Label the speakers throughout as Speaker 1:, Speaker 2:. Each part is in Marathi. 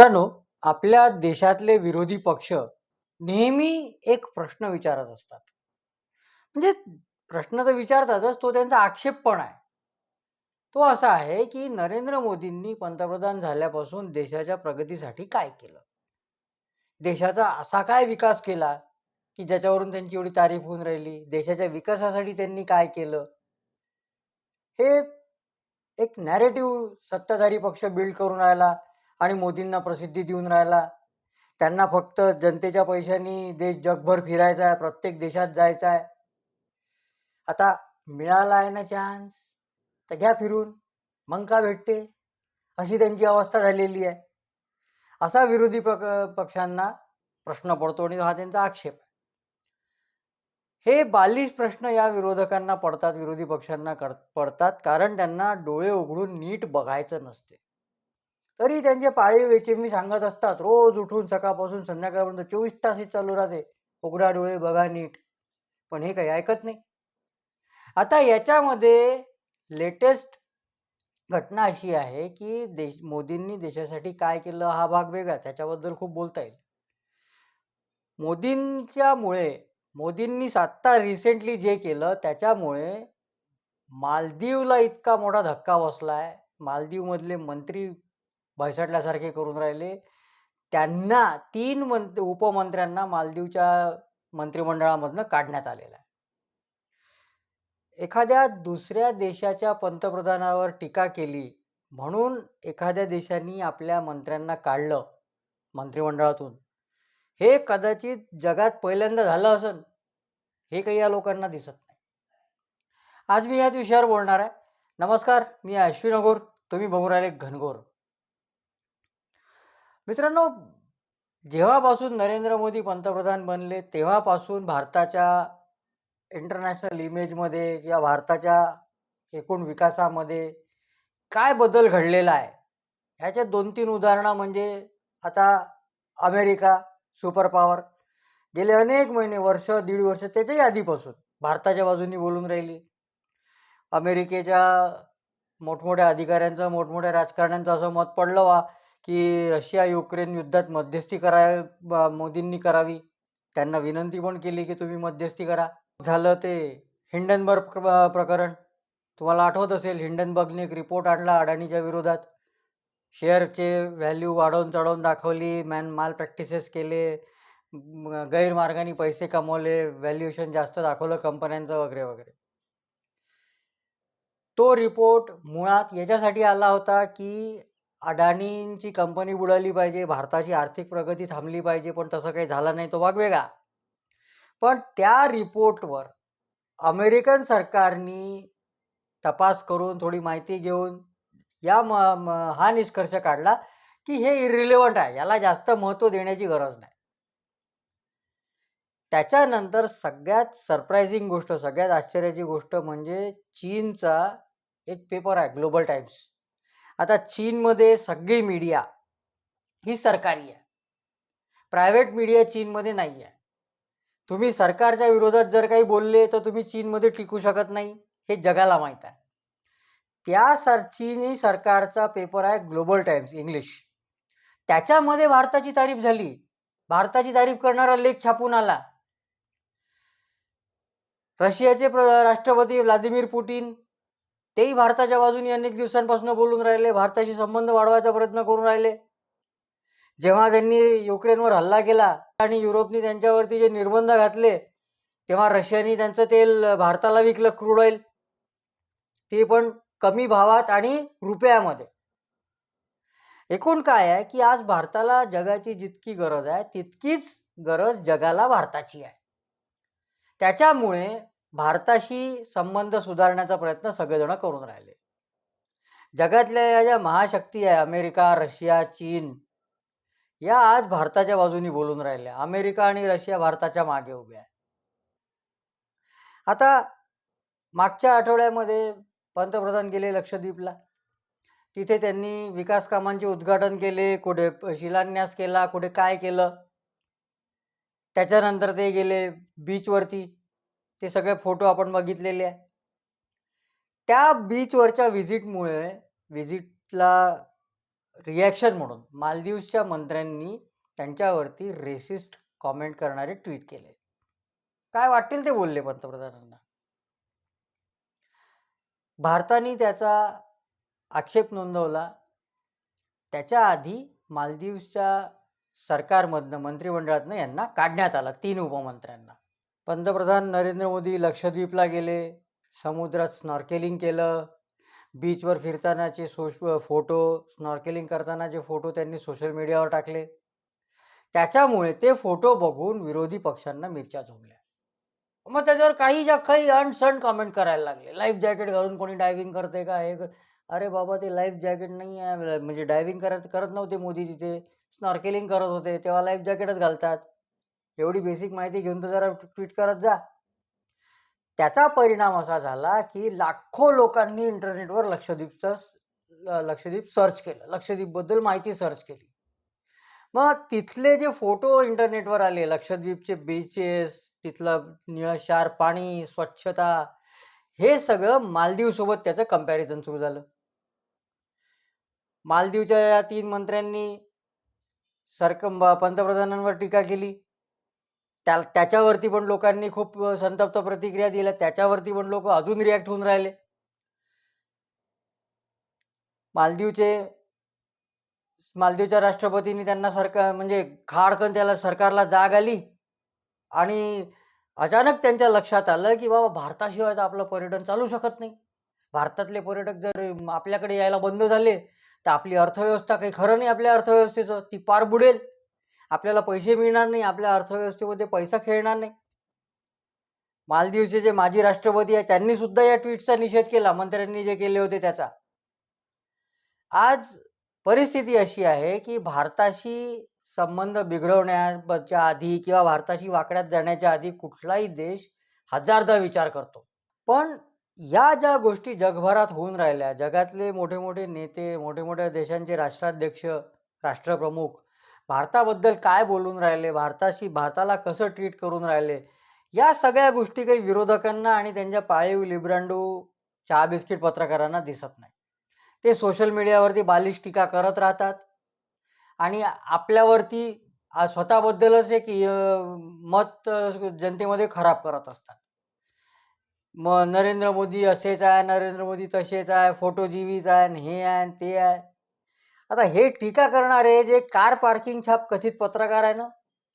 Speaker 1: मित्रांनो आपल्या देशातले विरोधी पक्ष नेहमी एक प्रश्न विचारत असतात. म्हणजे प्रश्न तर विचारतातच तो त्यांचा आक्षेप पण आहे. तो असा आहे की नरेंद्र मोदींनी पंतप्रधान झाल्यापासून देशाच्या प्रगतीसाठी काय केलं? देशाचा असा काय विकास केला की ज्याच्यावरून त्यांची एवढी तारीफ होऊन राहिली? देशाच्या विकासासाठी त्यांनी काय केलं? हे एक नॅरेटिव्ह सत्ताधारी पक्ष बिल्ड करून राहिला. आणि मोदींना प्रसिद्धी देऊन राहिला. त्यांना फक्त जनतेच्या पैशांनी देश जगभर फिरायचा आहे प्रत्येक देशात जायचं आहे आता मिळाला आहे ना चान्स तर घ्या फिरून. मग का भेटते? अशी त्यांची अवस्था झालेली आहे. असा विरोधी पक पक्षांना प्रश्न पडतो आणि हा त्यांचा आक्षेप आहे. हे बालिश प्रश्न या विरोधकांना पडतात विरोधी पक्षांना कर पडतात कारण त्यांना डोळे उघडून नीट बघायचं नसते. तरी त्यांचे पाळीव वेचे मी सांगत असतात. रोज उठून सकाळपासून संध्याकाळपर्यंत चोवीस तासही चालू राहते. उघडा डोळे बघा नीट. पण हे काही ऐकत नाही. आता याच्यामध्ये लेटेस्ट घटना अशी आहे की देश मोदींनी देशासाठी काय केलं हा भाग वेगळा. त्याच्याबद्दल खूप बोलता येईल. मोदींच्यामुळे मोदींनी आत्ता रिसेंटली जे केलं त्याच्यामुळे मालदीवला इतका मोठा धक्का बसला आहे मालदीवमधले मंत्री भैसटल्यासारखे करून राहिले. त्यांना तीन मंत्र उपमंत्र्यांना मालदीवच्या मंत्रिमंडळामधनं काढण्यात आलेलं आहे. एखाद्या दुसऱ्या देशाच्या पंतप्रधानावर टीका केली म्हणून एखाद्या देशाने आपल्या मंत्र्यांना काढलं मंत्रिमंडळातून हे कदाचित जगात पहिल्यांदा झालं असन. हे काही या लोकांना दिसत नाही. आज मी याच विषयावर बोलणार आहे. नमस्कार मी अश्विन अघोर. तुम्ही बघू राहिले घनघोर. मित्रांनो जेव्हापासून नरेंद्र मोदी पंतप्रधान बनले तेव्हापासून भारताच्या इंटरनॅशनल इमेजमध्ये किंवा भारताच्या एकूण विकासामध्ये काय बदल घडलेला आहे? ह्याचे दोन तीन उदाहरणं म्हणजे आता अमेरिका सुपर पॉवर गेले अनेक महिने वर्ष दीड वर्ष त्याच्याही आधीपासून भारताच्या बाजूनी बोलून राहिली. अमेरिकेच्या मोठमोठ्या अधिकाऱ्यांचं मोठमोठ्या राजकारण्यांचं असं मत पडलं वा की रशिया युक्रेन युद्धात मध्यस्थी कराय ब- मोदींनी करावी. त्यांना विनंती पण केली की तुम्ही मध्यस्थी करा. झालं ते हिंडनबर्ग प्र- प्रकरण. तुम्हाला आठवत असेल हिंडनबर्गने एक रिपोर्ट आणला अडाणीच्या विरोधात. शेअरचे व्हॅल्यू वाढवून चढवून दाखवली मॅन माल प्रॅक्टिसेस केले गैरमार्गाने पैसे कमवले व्हॅल्युएशन जास्त दाखवलं कंपन्यांचं वगैरे वगैरे. तो रिपोर्ट मुळात याच्यासाठी आला होता की अडाणींची कंपनी बुडाली पाहिजे भारताची आर्थिक प्रगती थांबली पाहिजे पण तसं काही झालं नाही तो भाग वेगळा. पण त्या रिपोर्टवर अमेरिकन सरकारनी तपास करून थोडी माहिती घेऊन या म म- हा निष्कर्ष काढला की हे इरिलेवंट आहे याला जास्त महत्त्व देण्याची गरज नाही. त्याच्यानंतर सगळ्यात सरप्रायझिंग गोष्ट सगळ्यात आश्चर्याची गोष्ट म्हणजे चीनचा एक पेपर आहे ग्लोबल टाइम्स आता चीनमध्ये सगळी मीडिया ही सरकारी आहे. प्रायव्हेट मीडिया चीनमध्ये नाही आहे तुम्ही सरकारच्या विरोधात जर काही बोलले तर तुम्ही चीनमध्ये टिकू शकत नाही. हे जगाला माहीत आहे. त्या सर चीनी सरकारचा पेपर आहे ग्लोबल टाइम्स इंग्लिश त्याच्यामध्ये भारताची तारीफ झाली. भारताची तारीफ करणारा लेख छापून आला. रशियाचे प्र राष्ट्रपती व्लादिमीर पुतीन तेही भारताच्या बाजूने अनेक दिवसांपासून बोलून राहिले भारताशी संबंध वाढवायचा प्रयत्न करून राहिले. जेव्हा त्यांनी युक्रेनवर हल्ला केला आणि युरोपने त्यांच्यावरती जे निर्बंध घातले तेव्हा रशियाने त्यांचं तेल भारताला विकलं क्रूड ऑइल. ते पण कमी भावात आणि रुपयामध्ये. एकूण काय आहे की आज भारताला जगाची जितकी गरज आहे तितकीच गरज जगाला भारताची आहे. त्याच्यामुळे भारताशी संबंध सुधारण्याचा प्रयत्न सगळेजण करून राहिले. जगातल्या या ज्या महाशक्ती आहे अमेरिका रशिया चीन या आज भारताच्या बाजूनी बोलून राहिल्या. अमेरिका आणि रशिया भारताच्या मागे उभ्या आहे आता मागच्या आठवड्यामध्ये पंतप्रधान गेले लक्षद्वीपला. तिथे त्यांनी विकास कामांचे उद्घाटन केले कुठे शिलान्यास केला कुठे काय केलं. त्याच्यानंतर ते गेले बीचवरती ते सगळे फोटो आपण बघितलेले आहे. त्या बीचवरच्या व्हिजिटमुळे व्हिजिटला रिॲक्शन म्हणून मालदीवच्या मंत्र्यांनी त्यांच्यावरती रेसिस्ट कॉमेंट करणारे ट्विट केले. काय वाटेल ते बोलले पंतप्रधानांना? भारताने त्याचा आक्षेप नोंदवला. त्याच्या आधी मालदीवच्या सरकारमधनं मंत्रिमंडळातनं यांना काढण्यात आलं तीन उपमंत्र्यांना. पंतप्रधान नरेंद्र मोदी लक्षद्वीपला गेले. समुद्रात स्नॉर्केलिंग केलं. बीचवर फिरतानाचे सोश फोटो स्नॉर्केलिंग करतानाचे फोटो त्यांनी सोशल मीडियावर टाकले. त्याच्यामुळे ते फोटो बघून विरोधी पक्षांना मिरच्या झोंबल्या मग त्याच्यावर काही ज्या काही अनसण कमेंट करायला लागले. लाईफ जॅकेट घालून कोणी डायव्हिंग करते का? हे कर- अरे बाबा ते लाईफ जॅकेट नाही आहे. म्हणजे डायव्हिंग करत करत नव्हते मोदी तिथे. स्नॉर्केलिंग करत होते. तेव्हा लाईफ जॅकेटच घालतात. एवढी बेसिक माहिती घेऊन तर जरा ट्विट करत जा. त्याचा परिणाम असा झाला की लाखो लोकांनी इंटरनेटवर लक्षद्वीपचं लक्षद्वीप सर्च केलं. लक्षद्वीपबद्दल माहिती सर्च केली. मग तिथले जे फोटो इंटरनेटवर आले लक्षद्वीपचे बीचेस तिथलं निळशार पाणी स्वच्छता हे सगळं मालदीवसोबत त्याचं कंपॅरिझन सुरू झालं. मालदीवच्या या तीन मंत्र्यांनी सरक पंतप्रधानांवर टीका केली. त्या त्याच्यावरती पण लोकांनी खूप संतप्त प्रतिक्रिया दिल्या. त्याच्यावरती पण लोक अजून रिॲक्ट होऊन राहिले. मालदीवचे मालदीवच्या राष्ट्रपतींनी त्यांना सरकार म्हणजे खाडकन त्याला सरकारला जाग आली. आणि अचानक त्यांच्या लक्षात आलं की बाबा भारताशिवाय तर आपलं पर्यटन चालू शकत नाही. भारतातले पर्यटक जर आपल्याकडे यायला बंद झाले तर आपली अर्थव्यवस्था काही खरं नाही आपल्या अर्थव्यवस्थेचं ती पार बुडेल. आपल्याला पैसे मिळणार नाही आपल्या अर्थव्यवस्थेमध्ये पैसा खेळणार नाही. मालदीवचे जे माजी राष्ट्रपती आहे त्यांनी सुद्धा या ट्विटचा निषेध केला. मंत्र्यांनी जे केले होते त्याचा. आज परिस्थिती अशी आहे की भारताशी संबंध बिघडवण्याच्या आधी किंवा भारताशी वाकड्यात जाण्याच्या आधी कुठलाही देश हजारदा विचार करतो. पण या ज्या गोष्टी जगभरात होऊन राहिल्या जगातले मोठे मोठे नेते मोठे मोठ्या देशांचे राष्ट्राध्यक्ष राष्ट्रप्रमुख भारताबद्दल काय बोलून राहिले? भारताशी भारताला कसं ट्रीट करून राहिले? या सगळ्या गोष्टी काही विरोधकांना आणि त्यांच्या पाळीव लिब्रांडू चहा बिस्किट पत्रकारांना दिसत नाही. ते सोशल मीडियावरती बालिश टीका करत राहतात. आणि आपल्यावरती स्वतःबद्दलच एक मत जनतेमध्ये खराब करत असतात. मग नरेंद्र मोदी असेच आहे नरेंद्र मोदी तसेच आहे फोटोजीवीच आहे आणि हे आहे आणि ते आहे आता हे टीका करणारे जे कार पार्किंग छाप कथित पत्रकार आहे ना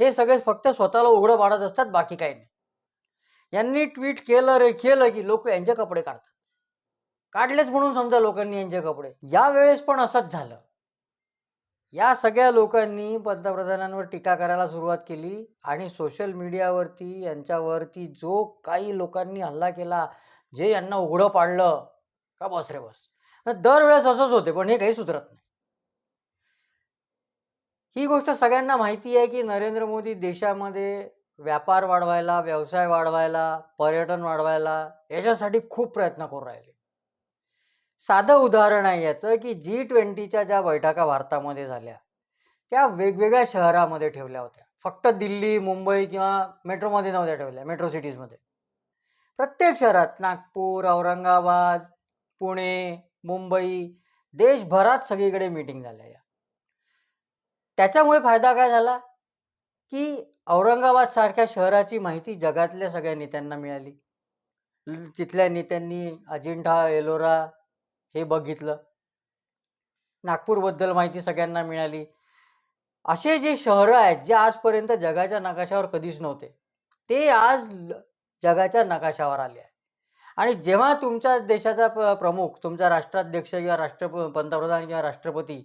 Speaker 1: हे सगळे फक्त स्वतःला उघडं पाडत असतात बाकी काही नाही. यांनी ट्विट केलं रे केलं की लोक यांचे कपडे काढतात. काढलेच म्हणून समजा लोकांनी यांचे कपडे. या वेळेस पण असंच झालं. या सगळ्या लोकांनी पंतप्रधानांवर टीका करायला सुरुवात केली आणि सोशल मीडियावरती यांच्यावरती जो काही लोकांनी हल्ला केला जे यांना उघडं पाडलं का बस रे बस. दरवेळेस असंच होते पण हे काही सुधरत नाही. ही गोष्ट सगळ्यांना माहिती आहे की नरेंद्र मोदी देशामध्ये व्यापार वाढवायला व्यवसाय वाढवायला पर्यटन वाढवायला याच्यासाठी खूप प्रयत्न करू राहिले. साधं उदाहरण आहे याचं की जी ट्वेंटीच्या ज्या बैठका भारतामध्ये झाल्या त्या वेगवेगळ्या शहरामध्ये ठेवल्या होत्या. फक्त दिल्ली मुंबई किंवा मेट्रोमध्ये नव्हत्या ठेवल्या मेट्रो सिटीजमध्ये. प्रत्येक शहरात नागपूर औरंगाबाद पुणे मुंबई देशभरात सगळीकडे मीटिंग झाल्या या. त्याच्यामुळे फायदा काय झाला? की औरंगाबाद सारख्या शहराची माहिती जगातल्या सगळ्या नेत्यांना मिळाली. तिथल्या नेत्यांनी अजिंठा एलोरा हे बघितलं. नागपूरबद्दल माहिती सगळ्यांना मिळाली. असे जे शहरं आहेत जे आजपर्यंत जगाच्या नकाशावर कधीच नव्हते ते आज जगाच्या नकाशावर आले आहे आणि जेव्हा तुमच्या देशाचा प्रमुख तुमचा राष्ट्राध्यक्ष किंवा राष्ट्र पंतप्रधान किंवा राष्ट्रपती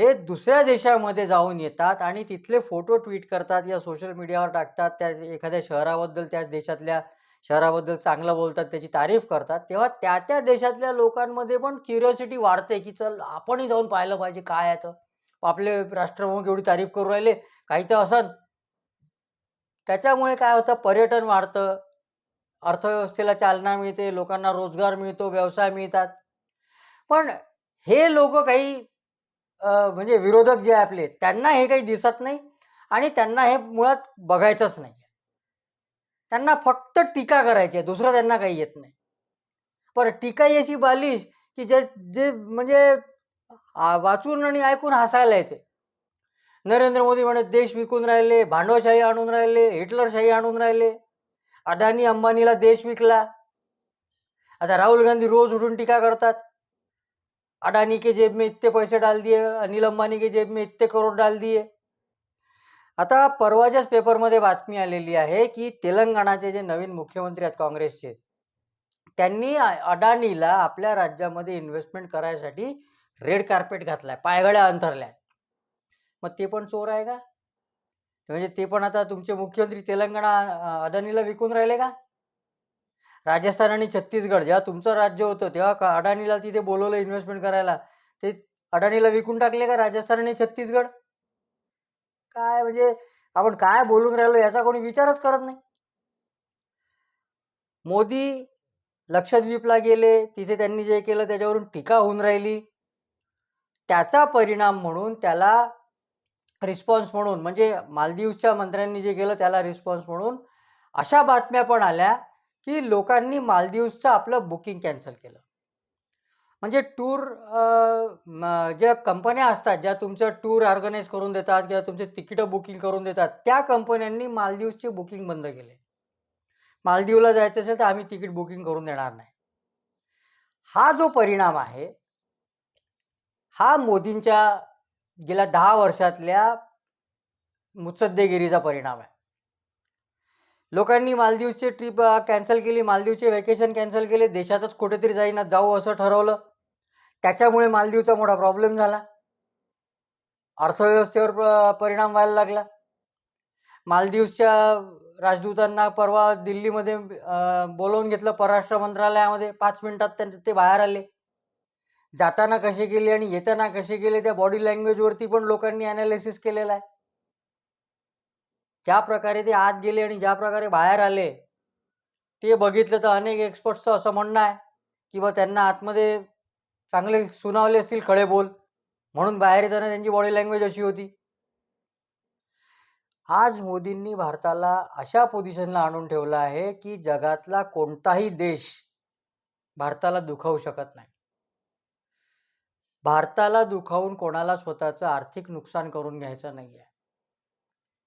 Speaker 1: हे दुसऱ्या देशामध्ये जाऊन येतात आणि तिथले फोटो ट्विट करतात या सोशल मीडियावर टाकतात त्या एखाद्या शहराबद्दल त्या देशातल्या शहराबद्दल चांगलं बोलतात त्याची तारीफ करतात. तेव्हा त्या त्या देशातल्या लोकांमध्ये पण क्युरिओसिटी वाढते की चल आपणही जाऊन पाहिलं पाहिजे काय आहे तर. आपले राष्ट्रप्रमुख एवढी तारीफ करू राहिले काही तर असन. त्याच्यामुळे काय होतं पर्यटन वाढतं अर्थव्यवस्थेला चालना मिळते लोकांना रोजगार मिळतो व्यवसाय मिळतात. पण हे लोक काही म्हणजे विरोधक जे आपले त्यांना हे काही दिसत नाही आणि त्यांना हे मुळात बघायचंच नाही. त्यांना फक्त टीका करायची आहे दुसरं त्यांना काही येत नाही. पण टीका ही अशी बालिश की जे जे म्हणजे वाचून आणि ऐकून हसायला येते. नरेंद्र मोदी म्हणत देश विकून राहिले भांडवशाही आणून राहिले हिटलरशाही आणून राहिले. अडाणी अंबानीला देश विकला. आता राहुल गांधी रोज उठून टीका करतात. अडानी के जेब में इतने पैसे डाल दिए अनिल अंबानी के जेब में इतने करोड डाल दिए। आता परवाच्याच पेपरमध्ये बातमी आलेली आहे की तेलंगणाचे जे नवीन मुख्यमंत्री आहेत काँग्रेसचे त्यांनी अडानीला आपल्या राज्यामध्ये इन्व्हेस्टमेंट करायसाठी रेड कार्पेट घातलाय पायगड्या अंथरल्या मग ते पण चोर आहे का? म्हणजे ते पण आता तुमचे मुख्यमंत्री तेलंगणा अडानीला विकून राहिले का? राजस्थान आणि छत्तीसगड जेव्हा तुमचं राज्य होतं तेव्हा का अडाणीला तिथे बोलवलं इन्व्हेस्टमेंट करायला? ते अडाणीला विकून टाकले का राजस्थान आणि छत्तीसगड? काय म्हणजे आपण काय बोलून राहिलो याचा कोणी विचारच करत नाही. मोदी लक्षद्वीपला गेले तिथे त्यांनी जे केलं त्याच्यावरून टीका होऊन राहिली. त्याचा परिणाम म्हणून त्याला रिस्पॉन्स म्हणून म्हणजे मालदीवच्या मंत्र्यांनी जे केलं त्याला रिस्पॉन्स म्हणून अशा बातम्या पण आल्या. की लोकांनी मालदीवचं आपलं बुकिंग कॅन्सल केलं. म्हणजे टूर ज्या कंपन्या असतात ज्या तुमचं टूर ऑर्गनाईज करून देतात किंवा तुमचे तिकीटं बुकिंग करून देतात त्या कंपन्यांनी मालदीवचे बुकिंग बंद केले. मालदीवला जायचं असेल तर आम्ही तिकीट बुकिंग करून देणार नाही. हा जो परिणाम आहे हा मोदींच्या गेल्या दहा वर्षातल्या मुत्सद्देगिरीचा परिणाम आहे. लोकांनी मालदीवचे ट्रिप कॅन्सल केली मालदीवचे व्हॅकेशन कॅन्सल केले देशातच कुठेतरी जाईना जाऊ असं ठरवलं. त्याच्यामुळे मालदीवचा मोठा प्रॉब्लेम झाला. अर्थव्यवस्थेवर प- परिणाम व्हायला लागला. मालदीवच्या राजदूतांना परवा दिल्लीमध्ये बोलवून घेतलं परराष्ट्र मंत्रालयामध्ये. पाच मिनिटात त्यां- ते बाहेर आले. जाताना कसे गेले आणि येताना कसे गेले त्या बॉडी लँग्वेजवरती पण लोकांनी अनालिसिस केलेलं आहे. ज्या प्रकारे ते आत गेले आणि ज्या प्रकारे बाहेर आले ते बघितलं तर अनेक एक्सपर्ट्सचं असं म्हणणं आहे की बा त्यांना आतमध्ये चांगले सुनावले असतील खडे बोल म्हणून बाहेर येताना त्यांची बॉडी लँग्वेज अशी होती. आज मोदींनी भारताला अशा पोझिशनला आणून ठेवलं आहे की जगातला कोणताही देश भारताला दुखावू शकत नाही. भारताला दुखावून कोणाला स्वतःचं आर्थिक नुकसान करून घ्यायचं नाही आहे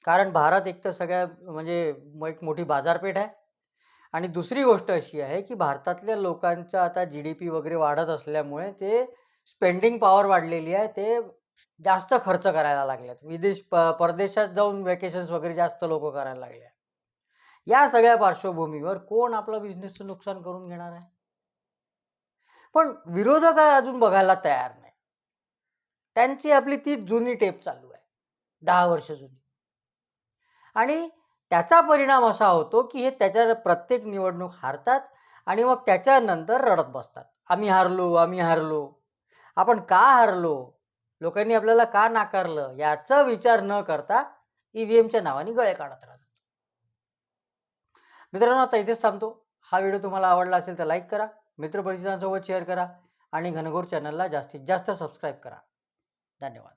Speaker 1: कारण भारत एक तर सगळ्या म्हणजे एक मोठी बाजारपेठ आहे. आणि दुसरी गोष्ट अशी आहे की भारतातल्या लोकांचं आता जी डी पी वगैरे वाढत असल्यामुळे ते स्पेंडिंग पॉवर वाढलेली आहे. ते जास्त खर्च करायला लागल्यात विदेश प परदेशात जाऊन वेकेशन्स वगैरे जास्त लोक करायला लागले या सगळ्या पार्श्वभूमीवर कोण आपलं बिझनेसचं नुकसान करून घेणार आहे? पण विरोधक आहे अजून बघायला तयार नाही. त्यांची आपली ती जुनी टेप चालू आहे. दहा वर्ष जुनी. आणि त्याचा परिणाम असा होतो की हे त्याच्या प्रत्येक निवडणूक हारतात आणि मग त्याच्यानंतर रडत बसतात. आम्ही हारलो आम्ही हारलो. आपण का हारलो? लोकांनी आपल्याला का नाकारलं? याचा विचार न करता ई व्ही एमच्या नावाने गळे काढत राहतात. मित्रांनो आता इथेच थांबतो. हा व्हिडिओ तुम्हाला आवडला असेल तर लाईक करा मित्रपरिचितांसोबत शेअर करा आणि घनघोर चॅनलला जास्तीत जास्त सबस्क्राईब करा. धन्यवाद.